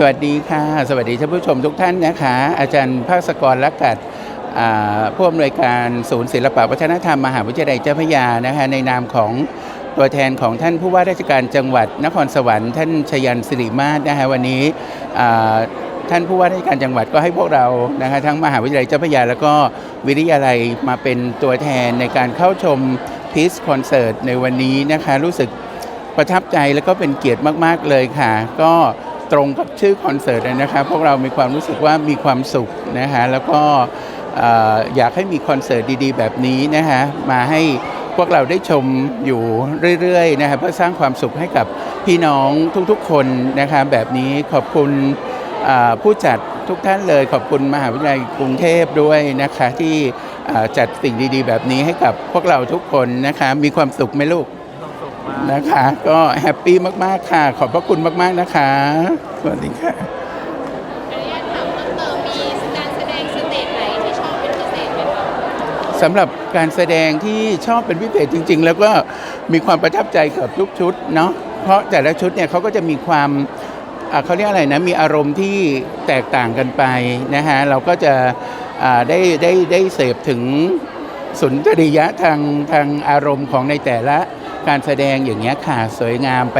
สวัสดีค่ะ สวัสดีท่านผู้ชมทุกท่านนะคะ อาจารย์ภาคสกรลักกัดอ่าผู้อำนวยการศูนย์ศิลปวัฒนธรรมมหาวิทยาลัยเจ้าพระยานะคะในนามของตัวแทนของท่านผู้ว่าราชการจังหวัดนครสวรรค์ท่านชยันสิริมาศนะคะวันนี้ท่านผู้ว่าราชการจังหวัดก็ให้พวกเรานะคะทั้งมหาวิทยาลัยเจ้าพระยา แล้วก็วิทยาลัยมาเป็นตัวแทนในการเข้าชมพีซคอนเสิร์ตในวันนี้นะคะรู้สึกประทับใจแล้วก็เป็นเกียรติมาก ๆ เลยค่ะ ก็ ตรงกับชื่อคอนเสิร์ตเลยนะคะพวกเรามีความรู้สึกว่ามีความสุขนะคะแล้วก็เอ่อยากให้มีคอนเสิร์ตดีๆ แบบนี้นะคะมาให้พวกเราได้ชมอยู่เรื่อยๆนะคะเพื่อสร้างความสุขให้กับพี่น้องทุกๆคนนะคะแบบนี้ขอบคุณผู้จัดทุกท่านเลยขอบคุณมหาวิทยาลัยกรุงเทพด้วยนะคะที่จัดสิ่งดีๆ แบบนี้ให้กับพวกเราทุกคนนะคะมีความสุขไหมลูก นะคะ ก็แฮปปี้มาก ๆ ค่ะ ขอบพระคุณมาก ๆ นะคะ สวัสดีค่ะ อนุญาตถามเพิ่มเติมมีการแสดงสเตจไหนที่ชอบเป็นพิเศษไหมคะสำหรับการแสดงที่ชอบเป็นพิเศษจริง ๆ แล้วก็มีความประทับใจกับทุกชุดเนาะเพราะแต่ละชุดเนี่ยเขาก็จะมีความอ่าเขาเรียกอะไรนะมีอารมณ์ที่แตกต่างกันไปนะฮะเราก็จะอ่าได้ได้ได้เสพถึงสุนทรียะทางทางอารมณ์ของในแต่ละ การแสดงอย่างเงี้ยค่ะสวยงามไป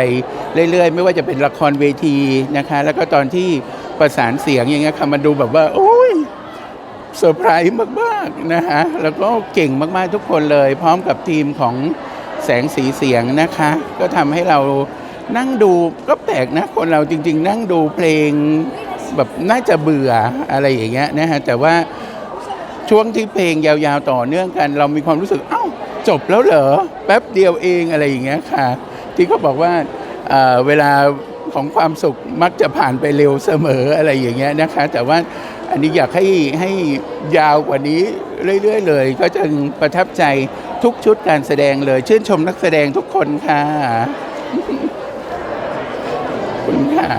เรื่อย ๆ ไม่ว่าจะเป็นละครเวทีนะคะ แล้วก็ตอนที่ประสานเสียงอย่างเงี้ยค่ะมันดูแบบว่าโอ้ยเซอร์ไพรส์มากๆนะฮะแล้วก็เก่งมากๆทุกคนเลย พร้อมกับทีมของแสงสีเสียงนะคะ ก็ทำให้เรานั่งดูก็แปลกนะ คนเราจริง ๆ นั่งดูเพลงแบบน่าจะเบื่ออะไรอย่างเงี้ยนะฮะแต่ว่าช่วงที่เพลงยาวๆต่อเนื่องกัน เรามีความรู้สึก เอ้า จบแล้วเหรอแป๊บเดียวเองอะไรอย่างเงี้ยค่ะ ที่เขาบอกว่าเวลาของความสุขมักจะผ่านไปเร็วเสมออะไรอย่างเงี้ยนะคะ แต่ว่าอันนี้อยากให้ให้ยาวกว่านี้เรื่อยๆเลย ก็จะประทับใจทุกชุดการแสดงเลย ชื่นชมนักแสดงทุกคนค่ะคุณค่ะ